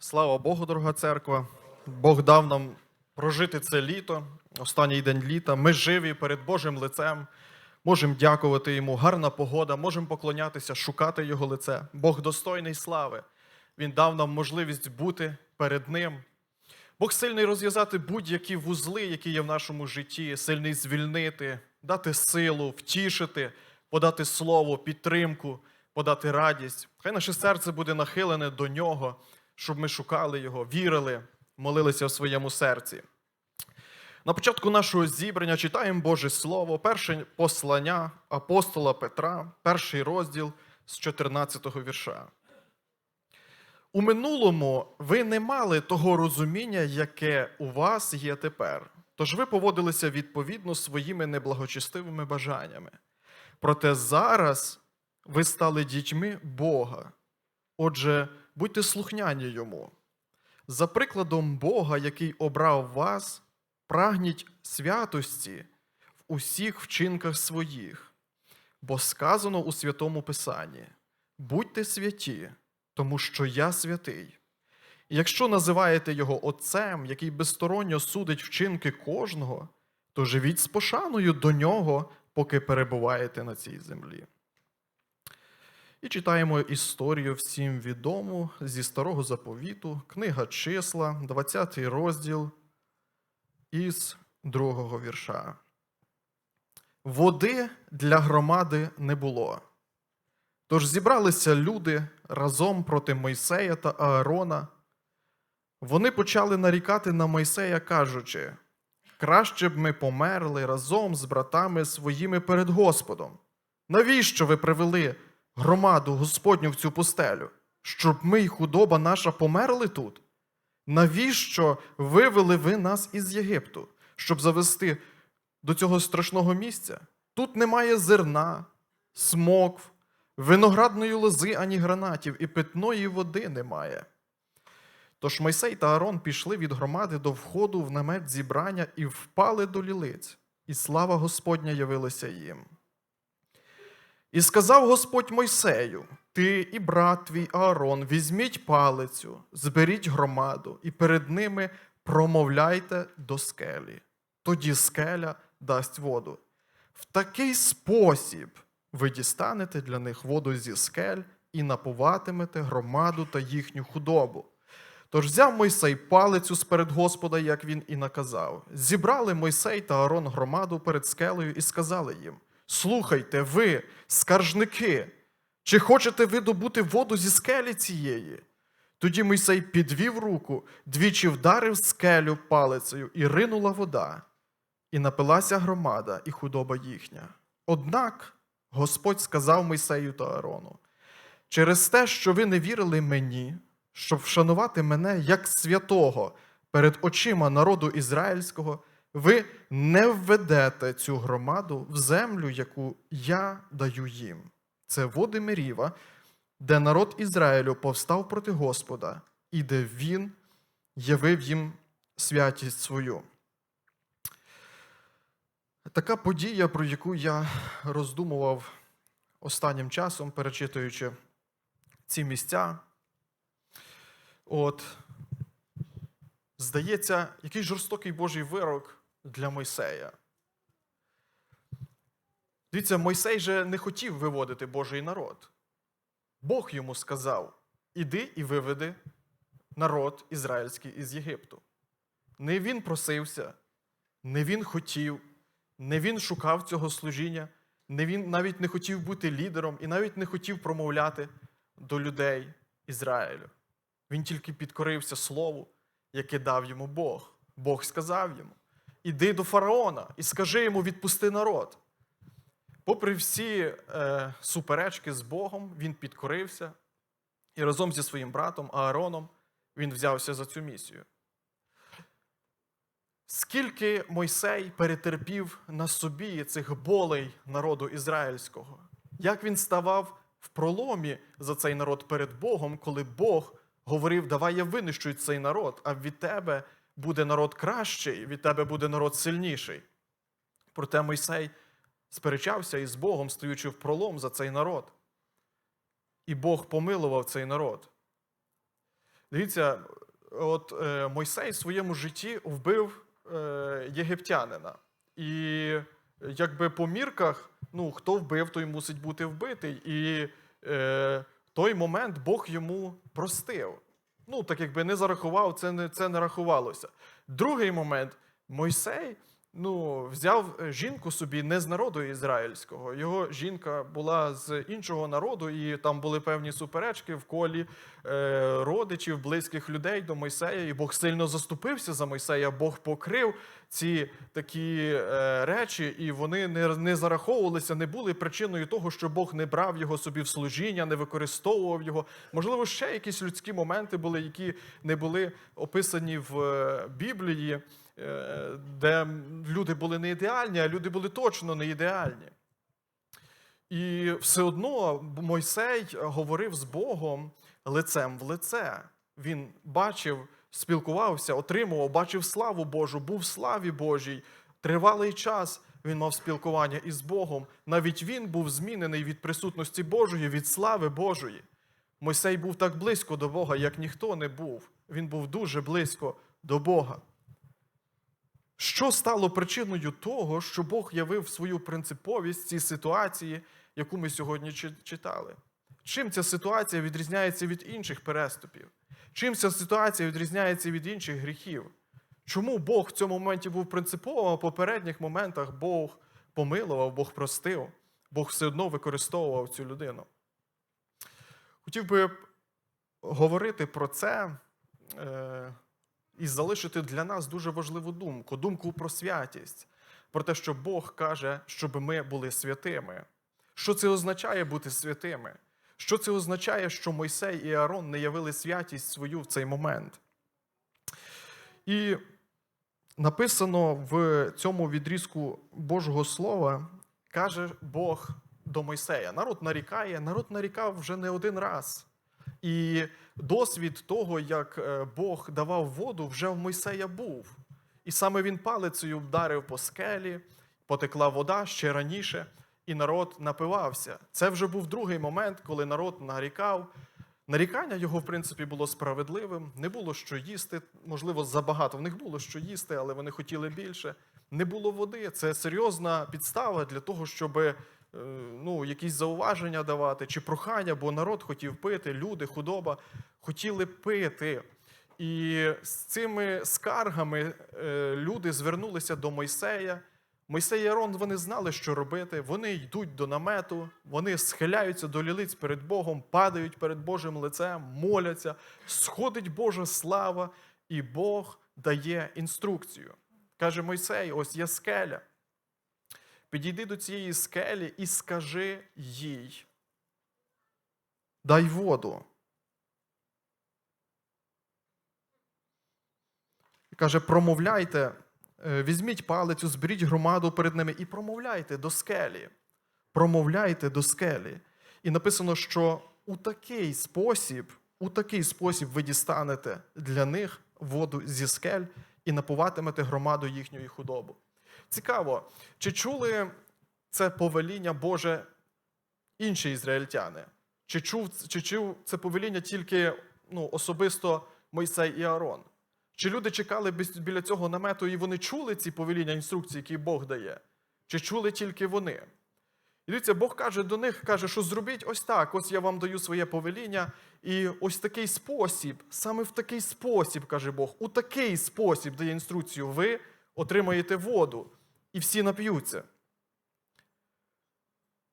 Слава Богу, дорога церква. Бог дав нам прожити це літо, останній день літа. Ми живі перед Божим лицем. Можемо дякувати йому. Гарна погода, можемо поклонятися, шукати Його лице. Бог достойний слави. Він дав нам можливість бути перед Ним. Бог сильний розв'язати будь-які вузли, які є в нашому житті, сильний звільнити, дати силу, втішити, подати слово, підтримку, подати радість. Хай наше серце буде нахилене до нього, щоб ми шукали його, вірили, молилися в своєму серці. На початку нашого зібрання читаємо Боже Слово, перше послання апостола Петра, перший розділ з 14 вірша. У минулому ви не мали того розуміння, яке у вас є тепер. Тож ви поводилися відповідно своїми неблагочестивими бажаннями. Проте зараз ви стали дітьми Бога. Отже, будьте слухняні йому. За прикладом Бога, який обрав вас, прагніть святості в усіх вчинках своїх, бо сказано у Святому Писанні: будьте святі, тому що я святий. І якщо називаєте його Отцем, який безсторонньо судить вчинки кожного, то живіть з пошаною до нього, поки перебуваєте на цій землі. І читаємо історію всім відому зі старого заповіту, книга числа, 20 розділ із другого вірша. Води для громади не було. Тож зібралися люди разом проти Мойсея та Аарона. Вони почали нарікати на Мойсея, кажучи: краще б ми померли разом з братами своїми перед Господом. Навіщо ви привели громаду Господню в цю пустелю? Щоб ми й худоба наша померли тут? Навіщо вивели ви нас із Єгипту, щоб завести до цього страшного місця? Тут немає зерна, смокв, виноградної лози ані гранатів, і питної води немає. Тож Мойсей та Аарон пішли від громади до входу в намет зібрання і впали до лілиць, і слава Господня явилася їм. І сказав Господь Мойсею: Ти і брат твій Аарон, візьміть палицю, зберіть громаду, і перед ними промовляйте до скелі. Тоді скеля дасть воду. В такий спосіб ви дістанете для них воду зі скель і напуватимете громаду та їхню худобу. Тож взяв Мойсей палицю сперед Господа, як він і наказав. Зібрали Мойсей та Аарон громаду перед скелею і сказали їм: Слухайте, ви, скаржники, чи хочете ви добути воду зі скелі цієї? Тоді Мойсей підвів руку, двічі вдарив скелю палицею, і ринула вода, і напилася громада і худоба їхня. Однак Господь сказав Мойсею та Аарону: через те, що ви не вірили мені, щоб вшанувати мене як святого перед очима народу ізраїльського, ви не введете цю громаду в землю, яку я даю їм. Це води Меріва, де народ Ізраїлю повстав проти Господа, і де він явив їм святість свою. Така подія, про яку я роздумував останнім часом, перечитуючи ці місця. От, здається, який жорстокий Божий вирок для Мойсея. Дивіться, Мойсей же не хотів виводити Божий народ. Бог йому сказав: іди і виведи народ ізраїльський із Єгипту. Не він просився, не він хотів, не він шукав цього служіння, не він навіть не хотів бути лідером і навіть не хотів промовляти до людей Ізраїлю. Він тільки підкорився слову, яке дав йому Бог. Бог сказав йому: іди до фараона і скажи йому, відпусти народ. Попри всі е, суперечки з Богом, він підкорився і разом зі своїм братом Аароном він взявся за цю місію. Скільки Мойсей перетерпів на собі цих болей народу ізраїльського, як він ставав в проломі за цей народ перед Богом, коли Бог говорив: Давай я винищую цей народ, а від тебе буде народ кращий, від тебе буде народ сильніший. Проте Мойсей сперечався із Богом, стоючи в пролом за цей народ. І Бог помилував цей народ. Дивіться, от е, Мойсей в своєму житті вбив е, єгиптянина. І якби по мірках, ну, хто вбив, той мусить бути вбитий. І е, той момент Бог йому простив. Ну, так якби не зарахував, це не, це не рахувалося. Другий момент Мойсей ну, взяв е, жінку собі не з народу ізраїльського. Його жінка була з іншого народу, і там були певні суперечки в колі е, родичів, близьких людей до Мойсея. І Бог сильно заступився за Мойсея. Бог покрив ці такі е, речі, і вони не, не зараховувалися, не були причиною того, що Бог не брав його собі в служіння, не використовував його. Можливо, ще якісь людські моменти були, які не були описані в е, Біблії, де люди були не ідеальні, а люди були точно не ідеальні. І все одно Мойсей говорив з Богом лицем в лице. Він бачив, спілкувався, отримував, бачив славу Божу, був в славі Божій. Тривалий час він мав спілкування із Богом. Навіть він був змінений від присутності Божої, від слави Божої. Мойсей був так близько до Бога, як ніхто не був. Він був дуже близько до Бога. Що стало причиною того, що Бог явив свою принциповість цій ситуації, яку ми сьогодні читали? Чим ця ситуація відрізняється від інших переступів? Чим ця ситуація відрізняється від інших гріхів? Чому Бог в цьому моменті був принциповим, а в попередніх моментах Бог помилував, Бог простив, Бог все одно використовував цю людину? Хотів би говорити про це е, і залишити для нас дуже важливу думку думку про святість, про те, що Бог каже, щоб ми були святими. Що це означає бути святими? Що це означає, що Мойсей і Аарон не явили святість свою в цей момент? І написано в цьому відрізку Божого Слова, каже Бог до Мойсея. Народ нарікає, народ нарікав вже не один раз. І досвід того, як е, Бог давав воду, вже в Мойсея був. І саме він палицею вдарив по скелі, потекла вода ще раніше, і народ напивався. Це вже був другий момент, коли народ нарікав. Нарікання його, в принципі, було справедливим. Не було що їсти. Можливо, забагато в них було що їсти, але вони хотіли більше. Не було води. Це серйозна підстава для того, щоб е, ну, якісь зауваження давати чи прохання, бо народ хотів пити, люди, худоба хотіли пити. І з цими скаргами е, люди звернулися до Мойсея. Мойсей і Арон вони знали, що робити. Вони йдуть до намету, вони схиляються до лілиць перед Богом, падають перед Божим лицем, моляться, сходить Божа слава, і Бог дає інструкцію. Каже Мойсей: ось є скеля. Підійди до цієї скелі і скажи їй. Дай воду. І каже, промовляйте, е, візьміть палицю, зберіть громаду перед ними і промовляйте до скелі. Промовляйте до скелі. І написано, що у такий спосіб, у такий спосіб ви дістанете для них воду зі скель і напуватимете громаду їхньої худобу. Цікаво, чи чули це повеління Боже інші ізраїльтяни? Чи чув, чи чув це повеління тільки ну, особисто Мойсей і Аарон? Чи люди чекали біля цього намету і вони чули ці повеління інструкції, які Бог дає? Чи чули тільки вони? І дивіться, Бог каже до них, каже, що зробіть ось так, ось я вам даю своє повеління, і ось такий спосіб, саме в такий спосіб, каже Бог, у такий спосіб дає інструкцію, ви отримаєте воду, і всі нап'ються.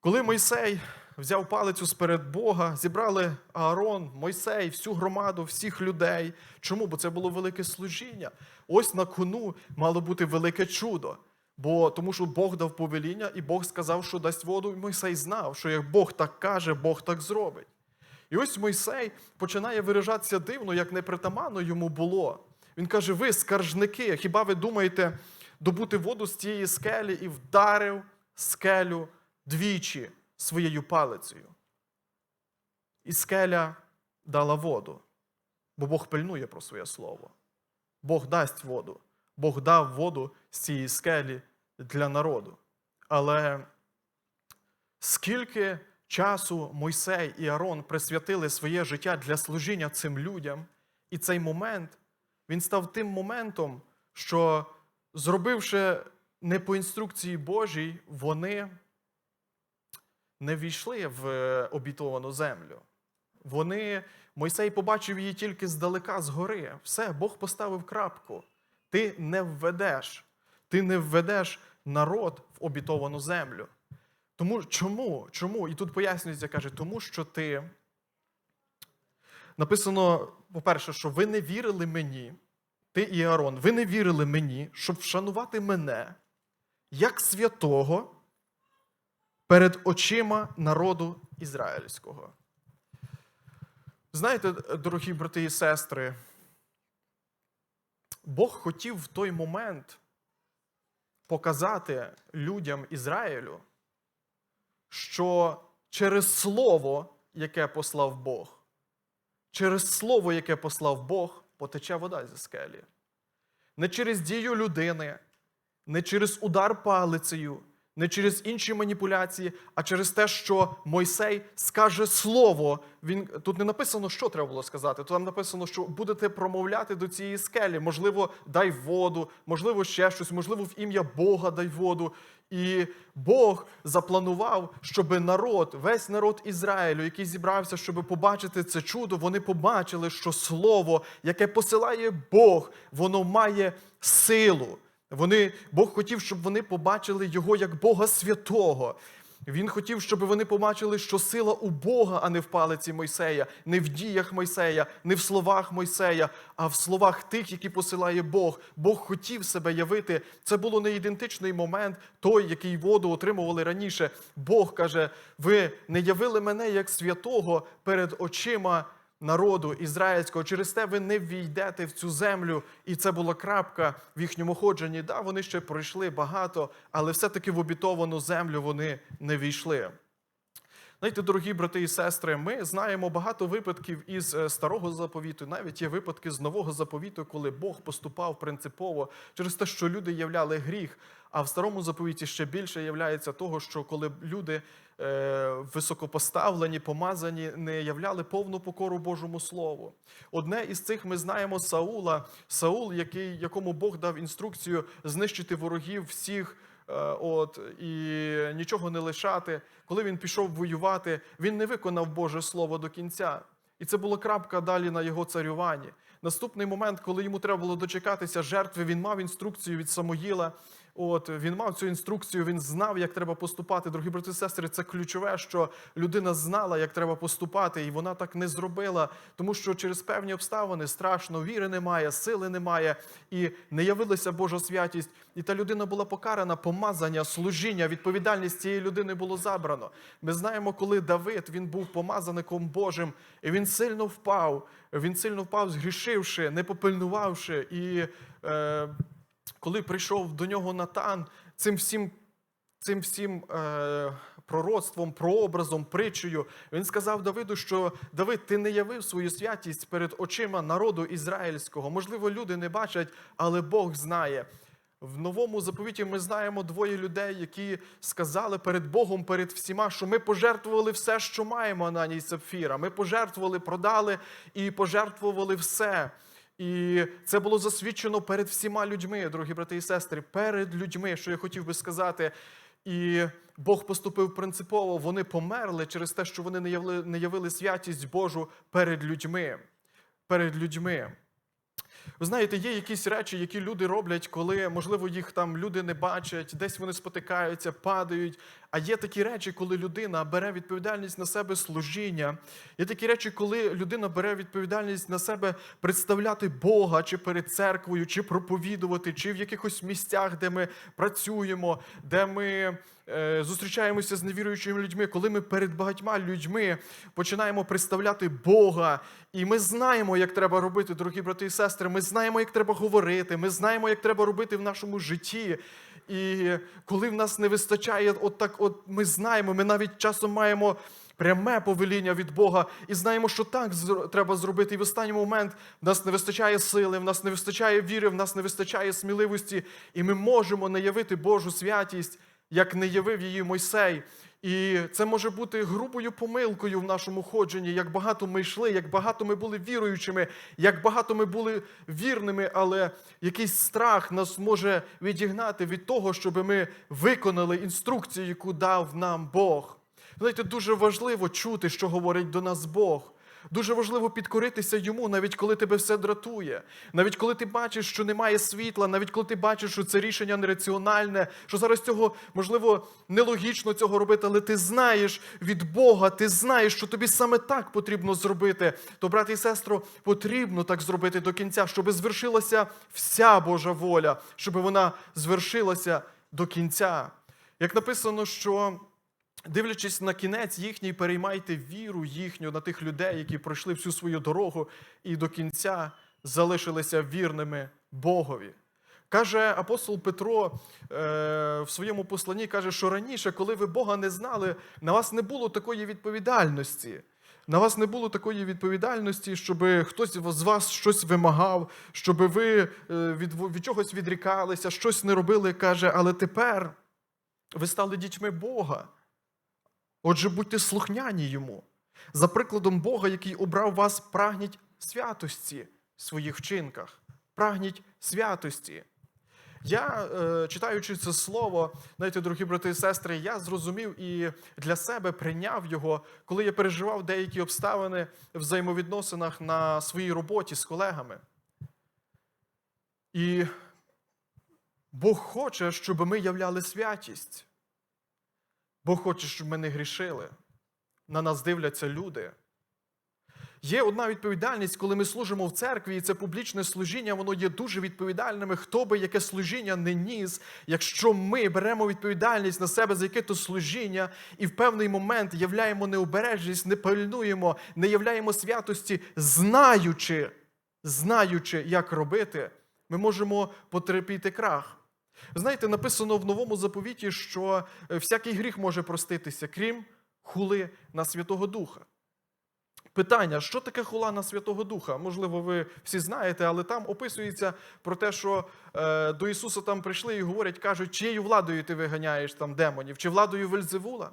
Коли Мойсей взяв палицю сперед Бога, зібрали Аарон, Мойсей, всю громаду, всіх людей. Чому? Бо це було велике служіння. Ось на кону мало бути велике чудо. Бо тому що Бог дав повеління, і Бог сказав, що дасть воду, і Мойсей знав, що як Бог так каже, Бог так зробить. І ось Мойсей починає виражатися дивно, як непритаманно йому було. Він каже: ви, скаржники, хіба ви думаєте добути воду з цієї скелі і вдарив скелю двічі своєю палицею? І скеля дала воду, бо Бог пильнує про своє слово. Бог дасть воду. Бог дав воду з цієї скелі для народу. Але скільки часу Мойсей і Арон присвятили своє життя для служіння цим людям, І цей момент він став тим моментом, що, зробивши не по інструкції Божій, вони не війшли в е, обітовану землю. Вони, Мойсей побачив її тільки здалека згори. Все, Бог поставив крапку. Ти не введеш, ти не введеш народ в обітовану землю. Тому чому? Чому? І тут пояснюється, каже, тому що ти. Написано, по-перше, що ви не вірили мені, ти і Аарон, ви не вірили мені, щоб вшанувати мене як святого перед очима народу ізраїльського. Знаєте, дорогі брати і сестри, Бог хотів в той момент показати людям Ізраїлю, що через слово, яке послав Бог, через слово, яке послав Бог, потече вода зі скелі. Не через дію людини, не через удар палицею, не через інші маніпуляції, а через те, що Мойсей скаже слово. Він тут не написано, що треба було сказати. Там написано, що будете промовляти до цієї скелі. Можливо, дай воду, можливо, ще щось, можливо, в ім'я Бога дай воду. І Бог запланував, щоб народ, весь народ Ізраїлю, який зібрався, щоб побачити це чудо, вони побачили, що слово, яке посилає Бог, воно має силу. Вони, Бог хотів, щоб вони побачили його як Бога святого. Він хотів, щоб вони побачили, що сила у Бога, а не в палиці Мойсея, не в діях Мойсея, не в словах Мойсея, а в словах тих, які посилає Бог. Бог хотів себе явити. Це було не ідентичний момент, той, який воду отримували раніше. Бог каже: ви не явили мене як святого перед очима народу ізраїльського. Через те ви не війдете в цю землю. І це була крапка в їхньому ходженні. Да, вони ще пройшли багато, але все-таки в обітовану землю вони не війшли. Знаєте, дорогі брати і сестри, ми знаємо багато випадків із е, старого заповіту. Навіть є випадки з нового заповіту, коли Бог поступав принципово через те, що люди являли гріх. А в старому заповіті ще більше являється того, що коли люди е, високопоставлені, помазані, не являли повну покору Божому Слову. Одне із цих ми знаємо Саула, Саул, який, якому Бог дав інструкцію знищити ворогів всіх. Е, От і нічого не лишати. Коли він пішов воювати, він не виконав Боже Слово до кінця. І це була крапка далі на його царюванні. Наступний момент, коли йому треба було дочекатися жертви, він мав інструкцію від Самоїла. От він мав цю інструкцію, він знав, як треба поступати. Дорогі брати і сестри, це ключове, що людина знала, як треба поступати, і вона так не зробила, тому що через певні обставини страшно, віри немає, сили немає, і не явилася Божа святість. І та людина була покарана, помазання, служіння, відповідальність цієї людини було забрано. Ми знаємо, коли Давид він був помазаником Божим, і він сильно впав. Він сильно впав, згрішивши, не попильнувавши. І е, коли прийшов до нього Натан, цим всім. Цим всім е, пророцтвом, прообразом, притчею, він сказав Давиду, що Давид, ти не явив свою святість перед очима народу ізраїльського. Можливо, люди не бачать, але Бог знає. В новому заповіті ми знаємо двоє людей, які сказали перед Богом, перед всіма, що ми пожертвували все, що маємо Ананій Сапфіра. Ми пожертвували, продали і пожертвували все. І це було засвідчено перед всіма людьми, дорогі брати і сестри, перед людьми, що я хотів би сказати. І Бог поступив принципово. Вони померли через те, що вони не явили, не явили святість Божу перед людьми. Перед людьми. Ви знаєте, є якісь речі, які люди роблять, коли, можливо, їх там люди не бачать, десь вони спотикаються, падають. А є такі речі, коли людина бере відповідальність на себе служіння. Є такі речі, коли людина бере відповідальність на себе представляти Бога чи перед церквою, чи проповідувати, чи в якихось місцях, де ми працюємо, де ми зустрічаємося з невіруючими людьми, коли ми перед багатьма людьми починаємо представляти Бога, і ми знаємо, як треба робити, дорогі брати і сестри. Ми знаємо, як треба говорити, ми знаємо, як треба робити в нашому житті. І коли в нас не вистачає, от так, от ми знаємо, ми навіть часом маємо пряме повеління від Бога і знаємо, що так треба зробити. І в останній момент в нас не вистачає сили, в нас не вистачає віри, в нас не вистачає сміливості, і ми можемо наявити Божу святість як не явив її Мойсей. І це може бути грубою помилкою в нашому ходженні, як багато ми йшли, як багато ми були віруючими, як багато ми були вірними, але якийсь страх нас може відігнати від того, щоб ми виконали інструкцію, яку дав нам Бог. Знаєте, дуже важливо чути, що говорить до нас Бог. Дуже важливо підкоритися йому, навіть коли тебе все дратує, навіть коли ти бачиш, що немає світла, навіть коли ти бачиш, що це рішення нераціональне, що зараз цього можливо нелогічно цього робити, але ти знаєш від Бога, ти знаєш, що тобі саме так потрібно зробити. То, брат і сестро, потрібно так зробити до кінця, щоб звершилася вся Божа воля, щоб вона звершилася до кінця. Як написано, що дивлячись на кінець їхній, переймайте віру їхню на тих людей, які пройшли всю свою дорогу і до кінця залишилися вірними Богові. Каже апостол Петро е, в своєму посланні, каже, що раніше, коли ви Бога не знали, на вас не було такої відповідальності. На вас не було такої відповідальності, щоб хтось з вас щось вимагав, щоб ви е, від, від чогось відрікалися, щось не робили, каже, але тепер ви стали дітьми Бога. Отже, будьте слухняні йому. За прикладом Бога, який обрав вас, прагніть святості в своїх вчинках. Прагніть святості. Я, е, читаючи це слово, знаєте, дорогі брати і сестри, я зрозумів і для себе прийняв його, коли я переживав деякі обставини в взаємовідносинах на своїй роботі з колегами. І Бог хоче, щоб ми являли святість. Бог хоче, щоб ми не грішили. На нас дивляться люди. Є одна відповідальність, коли ми служимо в церкві, і це публічне служіння, воно є дуже відповідальним. Хто би яке служіння не ніс, якщо ми беремо відповідальність на себе за яке то служіння і в певний момент являємо необережність, не пильнуємо, не являємо святості, знаючи, знаючи, як робити, ми можемо потерпіти крах. Знаєте, написано в новому заповіті, що е, всякий гріх може проститися, крім хули на Святого Духа. Питання, що таке хула на Святого Духа? Можливо, ви всі знаєте, але там описується про те, що е, до Ісуса там прийшли і говорять, кажуть, чиєю владою ти виганяєш там демонів, чи владою Вельзевула?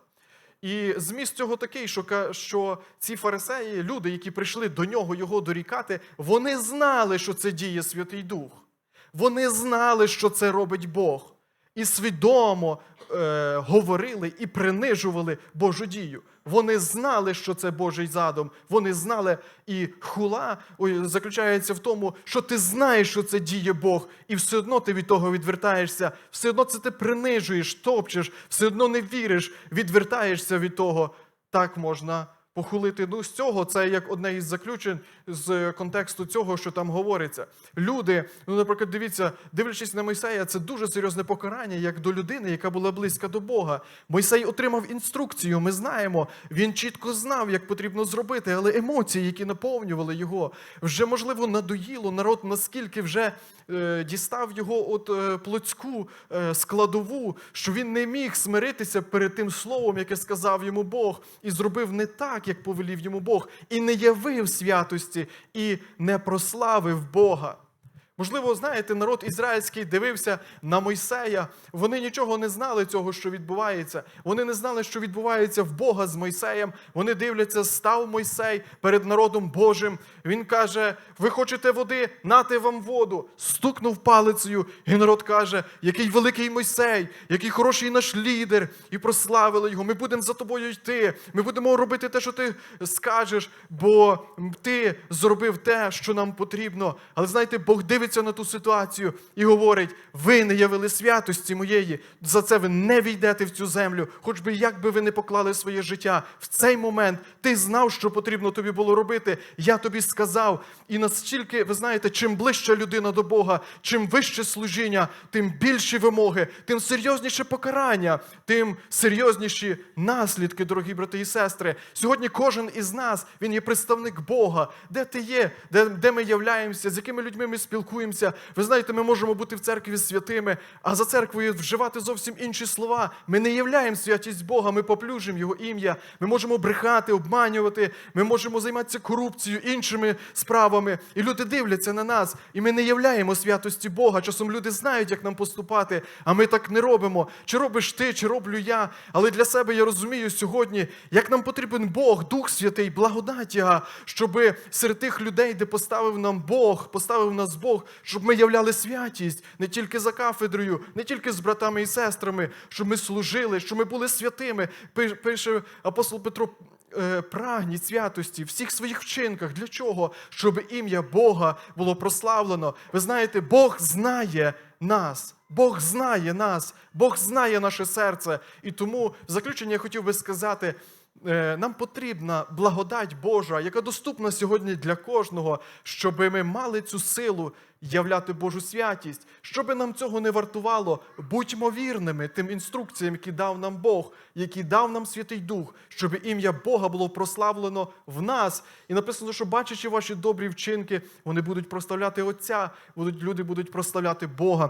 І зміст цього такий, що, що ці фарисеї, люди, які прийшли до нього його дорікати, вони знали, що це діє Святий Дух. Вони знали, що це робить Бог, і свідомо е, говорили і принижували Божу дію. Вони знали, що це Божий задум. Вони знали, і хула заключається в тому, що ти знаєш, що це діє Бог, і все одно ти від того відвертаєшся, все одно це ти принижуєш, топчеш, все одно не віриш, відвертаєшся від того. Так можна похулити. Ну, з цього це як одне із заключень з контексту цього, що там говориться. Люди, ну, наприклад, дивіться, дивлячись на Мойсея, це дуже серйозне покарання, як до людини, яка була близька до Бога. Мойсей отримав інструкцію. Ми знаємо, він чітко знав, як потрібно зробити, але емоції, які наповнювали його, вже можливо надоїло. Народ наскільки вже е, дістав його от е, плотську е, складову, що він не міг смиритися перед тим словом, яке сказав йому Бог, і зробив не так, як повелів йому Бог, і не явив святості, і не прославив Бога. Можливо, знаєте, народ ізраїльський дивився на Мойсея. Вони нічого не знали цього, що відбувається. Вони не знали, що відбувається в Бога з Мойсеєм. Вони дивляться, став Мойсей перед народом Божим. Він каже: Ви хочете води? Нате вам воду. Стукнув палицею, і народ каже, який великий Мойсей, який хороший наш лідер, і прославили його. Ми будемо за тобою йти. Ми будемо робити те, що ти скажеш, бо ти зробив те, що нам потрібно. Але знаєте, Бог дивиться на ту ситуацію і говорить: ви не явили святості моєї. За це ви не війдете в цю землю, хоч би як би ви не поклали своє життя. В цей момент ти знав, що потрібно тобі було робити. Я тобі сказав. І настільки, ви знаєте, чим ближча людина до Бога, чим вище служіння, тим більші вимоги, тим серйозніше покарання, тим серйозніші наслідки, дорогі брати і сестри. Сьогодні кожен із нас він є представник Бога. Де ти є, де, де ми являємося, з якими людьми ми спілкуємося. Спілкуємося. Ви знаєте, ми можемо бути в церкві святими, а за церквою вживати зовсім інші слова. Ми не являємо святість Бога, ми поплюжимо Його ім'я. Ми можемо брехати, обманювати, ми можемо займатися корупцією, іншими справами. І люди дивляться на нас, і ми не являємо святості Бога. Часом люди знають, як нам поступати, а ми так не робимо. Чи робиш ти, чи роблю я. Але для себе я розумію сьогодні, як нам потрібен Бог, Дух Святий, благодать Його, щоб серед тих людей, де поставив нам Бог, поставив нас Бог, щоб ми являли святість не тільки за кафедрою, не тільки з братами і сестрами, щоб ми служили, щоб ми були святими. Пише апостол Петро. е, Прагніть святості в всіх своїх вчинках. Для чого? Щоб ім'я Бога було прославлено. Ви знаєте, Бог знає нас. Бог знає нас, Бог знає наше серце. І тому в заключення я хотів би сказати: нам потрібна благодать Божа, яка доступна сьогодні для кожного, щоб ми мали цю силу являти Божу святість. Щоби нам цього не вартувало, будьмо вірними тим інструкціям, які дав нам Бог, які дав нам Святий Дух, щоб ім'я Бога було прославлено в нас. І написано, що бачачи ваші добрі вчинки, вони будуть прославляти Отця, будуть люди будуть прославляти Бога.